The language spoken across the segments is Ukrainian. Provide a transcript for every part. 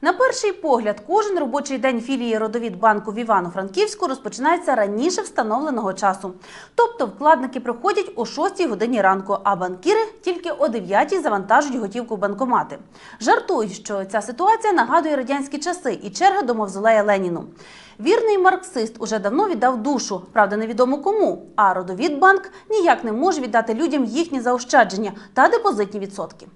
На перший погляд, кожен робочий день філії родовід банку в Івано-Франківську розпочинається раніше встановленого часу. Тобто вкладники приходять о 6 годині ранку, а банкіри тільки о 9 завантажують готівку банкомати. Жартують, що ця ситуація нагадує радянські часи і черга до мавзолея Леніну. Вірний марксист уже давно віддав душу, правда, невідомо кому. А родовід банк ніяк не може віддати людям їхні заощадження та депозитні відсотки.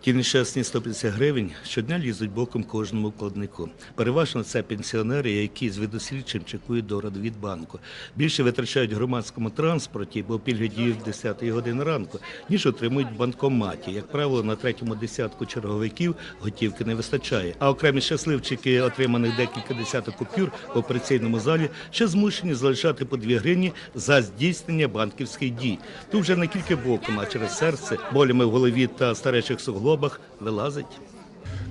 Ті нещасні 150 гривень щодня лізуть боком кожному вкладнику. Переважно це пенсіонери, які з видослідчим чекують до від банку. Більше витрачають в громадському транспорті, бо пільги діють з 10 години ранку, ніж отримують в банкоматі. Як правило, на третьому десятку черговиків готівки не вистачає. А окремі щасливчики, отриманих декілька десяток купюр в операційному залі, ще змушені залишати по 2 гривні за здійснення банківських дій. Тут вже не тільки боком, а через серце, болями в голові та старечих суглобах вилазить.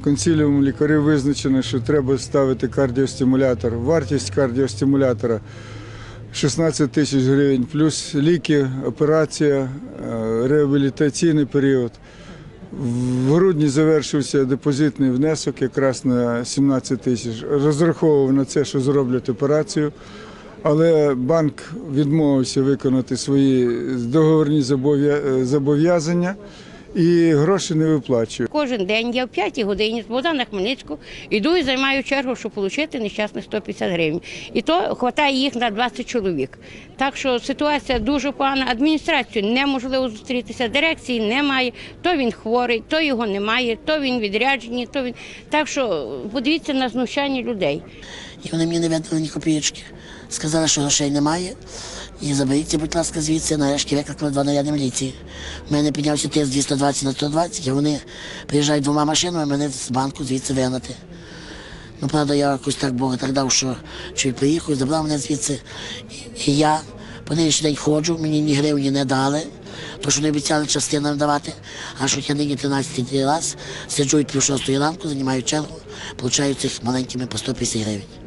Консиліум лікарів визначено, що треба ставити кардіостимулятор. Вартість кардіостимулятора 16 тисяч гривень, плюс ліки, операція, е, реабілітаційний період. В грудні завершився депозитний внесок якраз на 17 тисяч. Розраховував на це, що зроблять операцію, але банк відмовився виконати свої договорні зобов'я- зобов'язання і гроші не виплачує. Кожен день я в 5 годині з Богдана Хмельницького йду і займаю чергу, щоб отримати нещасних 150 гривень. І то вистачає їх на 20 чоловік. Так що ситуація дуже погана. Адміністрацію неможливо зустрітися, дирекції немає. То він хворий, то його немає, то він відряджений, то він. Так що подивіться на знущання людей. І вони мені не видали ні копійочки. Сказали, що грошей немає. І заберіться, будь ласка, звідси. Нарешті викликали два наряди міліції. У мене піднявся тиск 220 на 120, а вони приїжджають двома машинами, мене з банку звідси вигнати. Ну, правда, я якось так Бога так дав, що чоловік приїхав, забрав мене звідси. І, і я по нинішній день ходжу, мені ні гривні не дали, то що не обіцяли частинам давати. А що я нині 13 раз сиджу від пів шостої ранку, займаю чергу, получаю цих маленькими по 150 гривень.